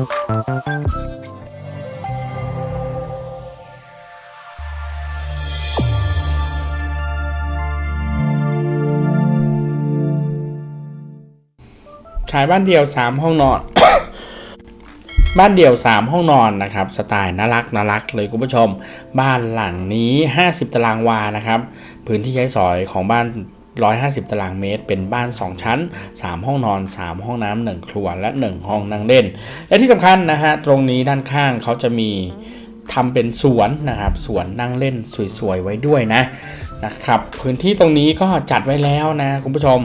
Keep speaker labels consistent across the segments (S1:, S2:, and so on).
S1: ขายบ้านเดี่ยว 3 ห้องนอน บ้านเดี่ยว 3 ห้องนอนนะครับ สไตล์น่ารักน่ารักเลยคุณผู้ชม บ้านหลังนี้ 50 ตารางวานะครับ พื้นที่ใช้สอยของบ้าน 150 ตารางเมตร เป็นบ้าน 2 ชั้น 3 ห้องนอน 3 ห้องน้ำ1ครัวและ 1 ห้องนั่งเล่น และที่สำคัญนะฮะ ตรงนี้ด้านข้างเขาจะมีทำเป็นสวนนะครับ สวนนั่งเล่นสวยๆ ไว้ด้วยนะนะครับ พื้นที่ตรงนี้ก็จัดไว้แล้วนะคุณผู้ชม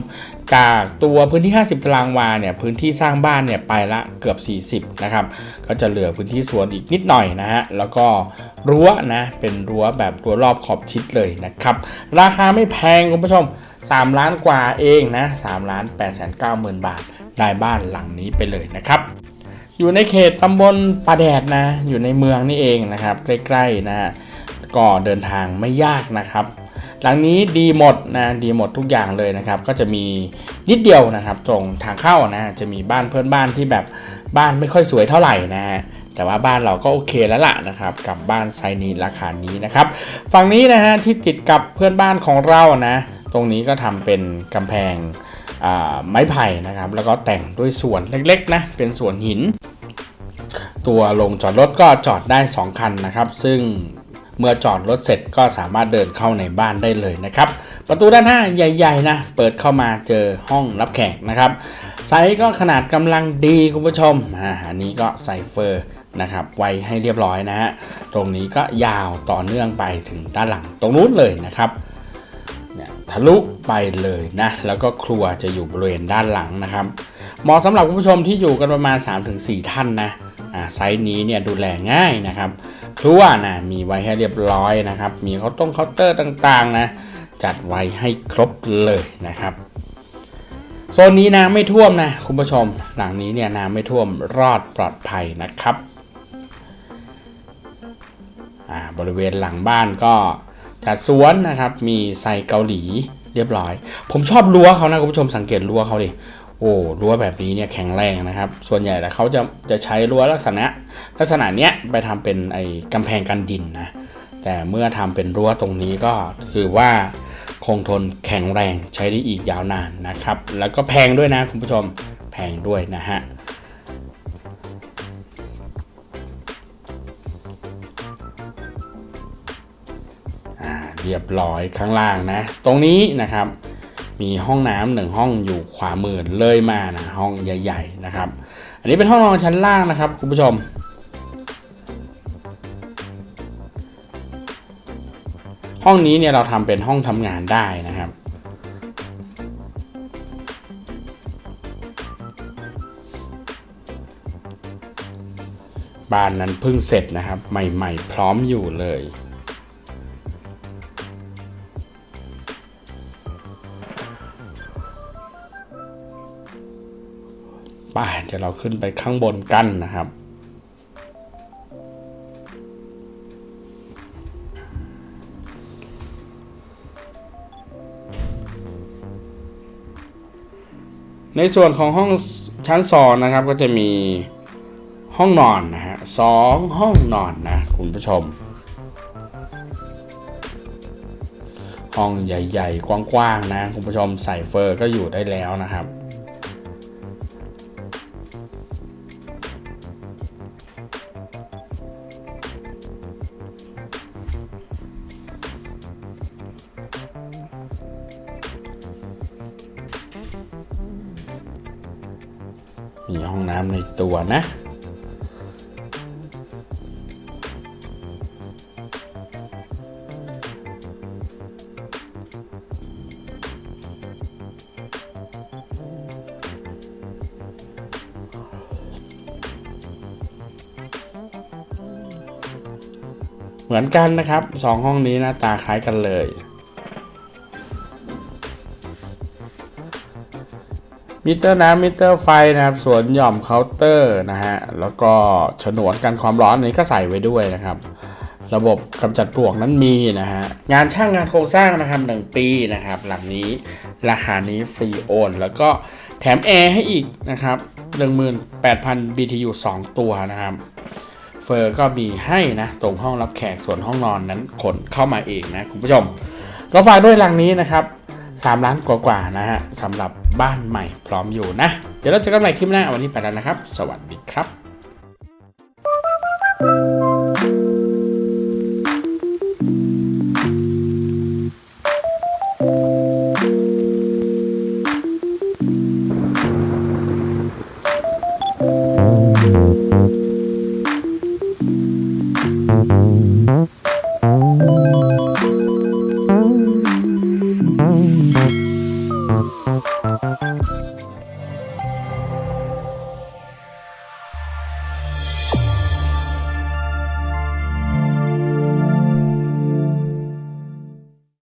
S1: จากตัวพื้นที่ 50 ตารางวาเนี่ยพื้นที่สร้างบ้านเนี่ยไปละเกือบ 40 นะครับ ก็จะเหลือพื้นที่สวนอีกนิดหน่อยนะฮะ แล้วก็รั้วนะ เป็นรั้วแบบรั้วรอบขอบชิดเลยนะครับ ราคาไม่แพงคุณผู้ชม 3 ล้านกว่าเองนะ3ล้าน8แสน9หมื่นบาท ได้บ้านหลังนี้ไปเลยนะครับ อยู่ในเขตตำบลปาแดดนะ อยู่ในเมืองนี่เองนะครับ ใกล้ๆนะ ก็เดินทางไม่ยากนะครับหลังนี้ดีหมดนะดีหมดทุกอย่างเลยนะครับ ก็จะมีนิดเดียวนะครับ ตรงทางเข้านะจะมีบ้านเพื่อนบ้านที่แบบบ้านไม่ค่อยสวยเท่าไหร่นะฮะแต่ว่าบ้านเราก็โอเคแล้วล่ะนะครับ กับบ้านไซนีราคานี้นะครับ ฝั่งนี้นะฮะที่ติดกับเพื่อนบ้านของเรานะ ตรงนี้ก็ทำเป็นกำแพงไม้ไผ่นะครับ แล้วก็แต่งด้วยส่วนเล็กๆนะ เป็นส่วนหิน ตัวลงจอดรถก็จอดได้ 2 คันนะครับ ซึ่งเมื่อจอดรถเสร็จก็สามารถเดินเข้าในบ้านได้เลยนะครับ ประตูด้านหน้าใหญ่ๆนะเปิดเข้ามาเจอห้องรับแขกนะครับไซส์ก็ขนาดกำลังดีคุณผู้ชมอ่าอันนี้ก็ใส่เฟอร์นะครับไว้ให้เรียบร้อยนะฮะตรงนี้ก็ยาวต่อเนื่องไปถึงด้านหลังตรงนู้นเลยนะครับ เนี่ยทะลุไปเลยนะ แล้วก็ครัวจะอยู่บริเวณด้านหลังนะครับ เหมาะสำหรับคุณผู้ชมที่อยู่กันประมาณ 3-4 ท่านนะอ่าไซส์นี้เนี่ยดูแลง่ายนะครับ ครัวนะมีไว้ให้เรียบร้อยนะครับ มีเคาน์ตรงเคาน์เตอร์ต่างๆนะจัดไว้ให้ครบเลยนะครับโซนนี้น้ำไม่ท่วมนะคุณผู้ชม หลังนี้เนี่ยน้ำไม่ท่วมรอดปลอดภัยนะครับบริเวณหลังบ้านก็ จัดสวนนะครับ มีไซเกาหลีเรียบร้อย ผมชอบรั้วเขานะคุณผู้ชมสังเกตรั้วเขาดิโอ้รั้วแบบนี้เนี่ยแข็งแรงนะครับ ส่วนใหญ่แล้วเขาจะจะใช้รั้วลักษณะ ลักษณะเนี้ยไปทำเป็นไอ้กำแพงกันดินนะแต่เมื่อทำเป็นรั้วตรงนี้ก็ถือว่าคงทนแข็งแรงใช้ได้อีกยาวนานนะครับ แล้วก็แพงด้วยนะคุณผู้ชมแพงด้วยนะฮะ เรียบร้อยข้างล่างนะ ตรงนี้นะครับ มีห้องน้ำหนึ่งห้องอยู่ขวามือเลยมานะห้องใหญ่ ๆนะครับ อันนี้เป็นห้องนอนชั้นล่างนะครับคุณผู้ชมห้องนี้เนี่ยเราทำเป็นห้องทำงานได้นะครับ บ้านนั้นเพิ่งเสร็จนะครับ ใหม่ ๆ พร้อมอยู่เลย ไปเดี๋ยวเราขึ้นไปข้างบนกันนะครับ ในส่วนของห้องชั้นสองนะครับก็จะมีห้องนอนนะฮะสองห้องนอนนะคุณผู้ชม ห้องใหญ่ ๆ กว้างๆนะคุณผู้ชมใส่เฟอร์ก็อยู่ได้แล้วนะครับ มีห้องน้ำในตัวนะ เหมือนกันนะครับสองห้องนี้หน้าตาคล้ายกันเลย มิเตอร์น้ำมิเตอร์ไฟนะครับสวนหย่อมเคาน์เตอร์นะฮะ แล้วก็ฉนวนกันความร้อนนนี้ก็ใส่ไว้ด้วยนะครับ ระบบกำจัดปลวกนั้นมีนะฮะ งานช่างงานโครงสร้างนะครับหนึ่งปีนะครับ หลังนี้ราคานี้ฟรีโอน แล้วก็แถมแอร์ให้อีกนะครับ18,000 BTU 2 ตัวนะครับเฟอร์ก็มีให้นะ ตรงห้องรับแขกส่วนห้องนอนนั้นขนเข้ามาเองนะ คุณผู้ชม ก็ฝากด้วยหลังนี้นะครับ 3 ล้านกว่าๆนะฮะสำหรับบ้านใหม่พร้อมอยู่นะ เดี๋ยวเราจะกันใหม่คลิปหน้าวันนี้ไปแล้วนะครับ สวัสดีครับ